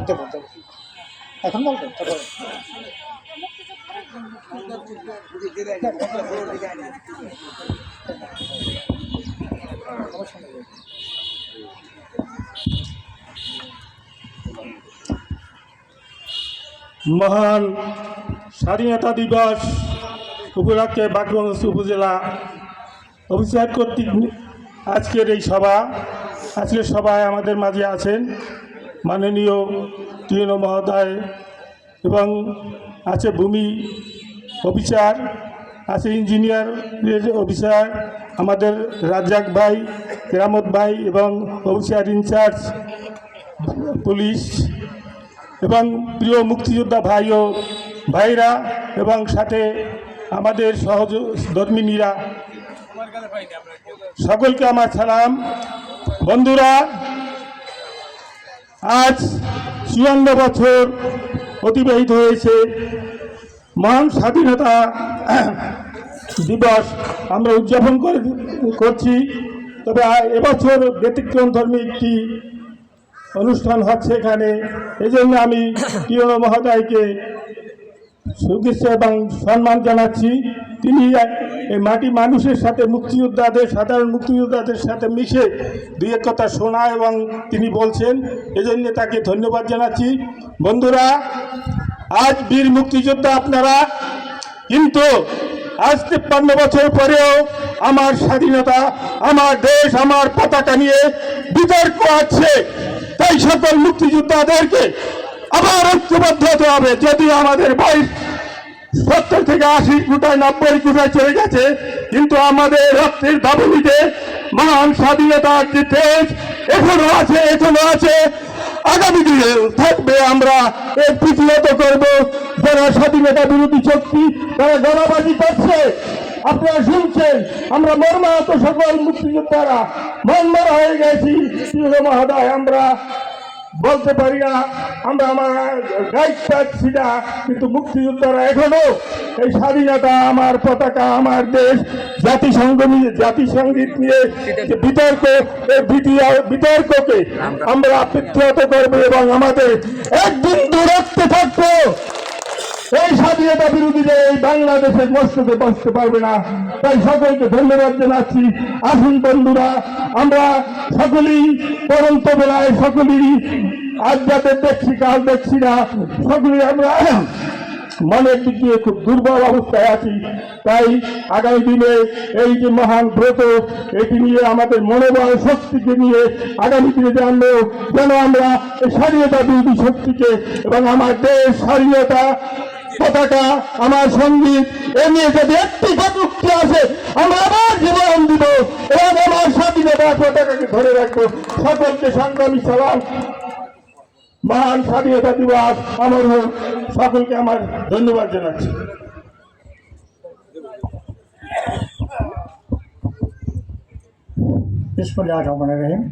দেবো দেবো এখন বলবেন মহান স্বাধীনতা দিবস উপলক্ষে বাগগঞ্জ উপজেলা অফিসার কর্তৃক আজকের এই সভা, আজকের সভায় আমাদের মাঝে আছেন মাননীয় টিএনও মহোদয় এবং আছে ভূমি অফিসার, আছে ইঞ্জিনিয়ার অফিসার, আমাদের রাজ্জাক ভাই, কেরামত ভাই এবং অফিসার ইনচার্জ, পুলিশ এবং প্রিয় মুক্তিযোদ্ধা ভাই ও ভাইরা এবং সাথে আমাদের সহধর্মিনীরা সকলকে আমার সালাম। বন্ধুরা আজ চুয়ান্ন বছর অতিবাহিত হয়েছে মহান স্বাধীনতা দিবস আমরা উদযাপন করে করছি। তবে এবছর ব্যতিক্রম ধর্মী একটি অনুষ্ঠান হচ্ছে এখানে। এই জন্য আমি প্রিয় মহোদয়কে শুভেচ্ছা এবং সম্মান জানাচ্ছি। তিনি এই মাটি মানুষের সাথে মুক্তিযোদ্ধাদের, সাধারণ মুক্তিযোদ্ধাদের সাথে মিশে দুই এক কথা শোনা এবং তিনি বলছেন, এজন্য তাকে ধন্যবাদ জানাচ্ছি। বন্ধুরা, আজ বীর মুক্তিযোদ্ধা আপনারা, কিন্তু আজ তিপ্পান্ন বছর পরেও আমার স্বাধীনতা, আমার দেশ, আমার পতাকা নিয়ে বিতর্ক আছে। তাই সকল মুক্তিযোদ্ধাদেরকে আবার ঐক্যবদ্ধ হতে হবে। যদি আমাদের বয়স সত্তর থেকে আশি কোটায় নব্বই কোটায় চলে গেছে, কিন্তু আমাদের রক্তের দাবনিতে মহান স্বাধীনতার যে তেজ এখনও আছে এখনও আছে। আগামী দিনে থাকবে আমরা এর প্রতিহত করব যারা স্বাধীনতা বিরোধী শক্তি, তারা গণবাজি করছে। আপনারা শুনছেন, আমরা মর্মাহত সকল মুক্তিযোদ্ধারা মর্মার হয়ে গেছি। মহোদয়, আমরা বলতে পারি না আমরা আমার গাইড পাচ্ছি না কিন্তু মুক্তিযোদ্ধারা এখনও এই স্বাধীনতা আমার পতাকা আমার দেশ জাতিসংঘ নিয়ে জাতিসংগীত নিয়ে যে বিতর্ক বিতর্ককে আমরা প্রতিহত করব এবং আমাদের একদিন দূরত্বে এই স্বাধীনতা বিরোধীদের এই বাংলাদেশের মস্তকে বসতে পারবে না। তাই সকলকে ধন্যবাদ জানাচ্ছি। আসুন বন্ধুরা, আমরা সকলেই পরন্ত বেলায় সকলেরই আজ যাদের দেখছি, কাল দেখছি না, সকলেই আমরা মনের দিক দিয়ে খুব দুর্বল অবস্থায় আছি। তাই আগামী দিনে এই যে মহান ব্রত, এটি নিয়ে আমাদের মনোবল শক্তিকে নিয়ে আগামী দিনে জানব যেন আমরা এই স্বাধীনতা বিরোধী শক্তিকে এবং আমার দেশ স্বাধীনতা পতাকা আমার সংগীত। এ নিয়ে যদি একটি কটুক্তি আসে, আমরা আবার জীবন দিব। এবং আমার স্বাধীনতা পতাকাকে ধরে রাখব। সকলকে সংগ্রামী সালাম মহান স্বাধীনতা দিবস আমার হোক। সকলকে আমার ধন্যবাদ জানাচ্ছি। বিসমুল্লাহ রহমান রহিম।